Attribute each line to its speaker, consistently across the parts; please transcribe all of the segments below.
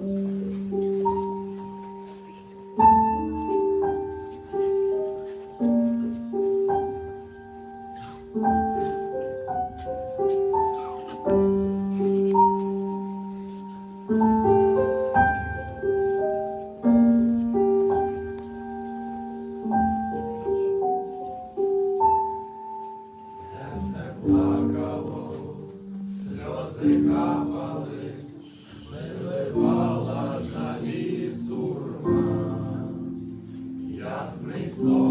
Speaker 1: うん。Jesus.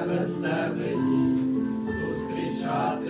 Speaker 1: тебе стебені зустрічати.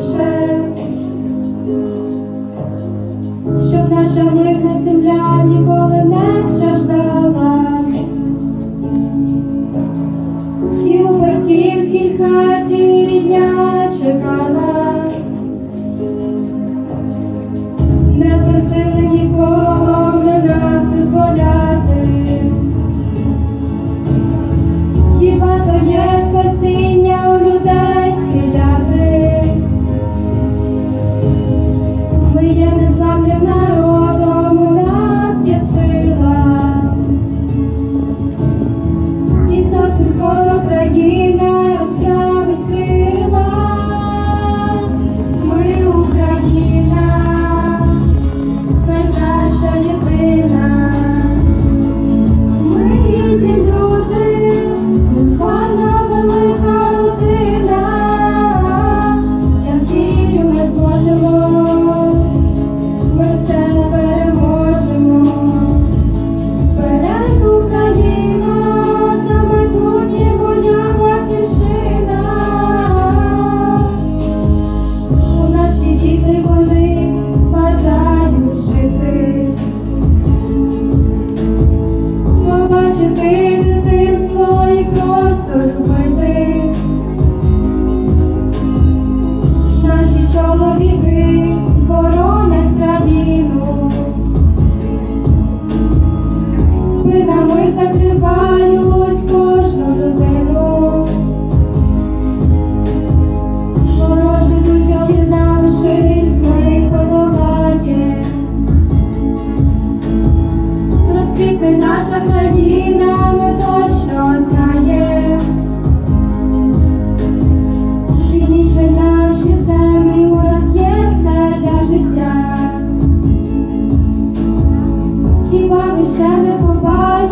Speaker 2: shine. чоловіки боронять країну, спинами закривають кожну людину, ворожий людям віддавшись, ми подолає, розквітне наша країна, ми точно знаємо.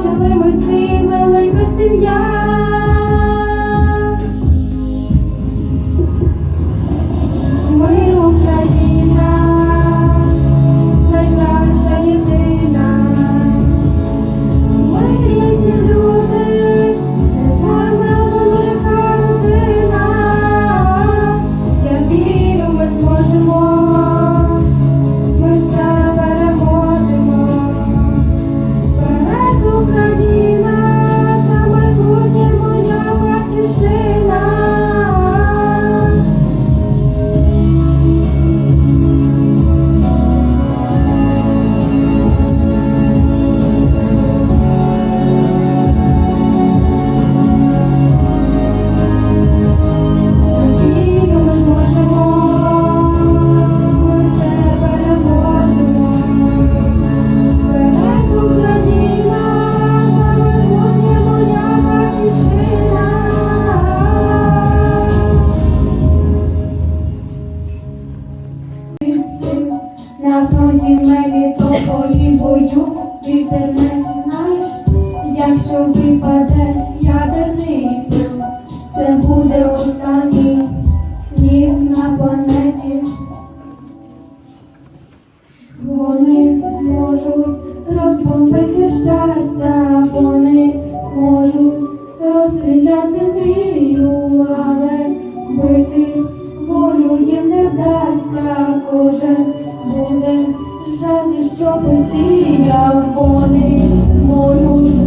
Speaker 2: жили ми всі велика сім'я. буде жати, що посіяв вони можуть.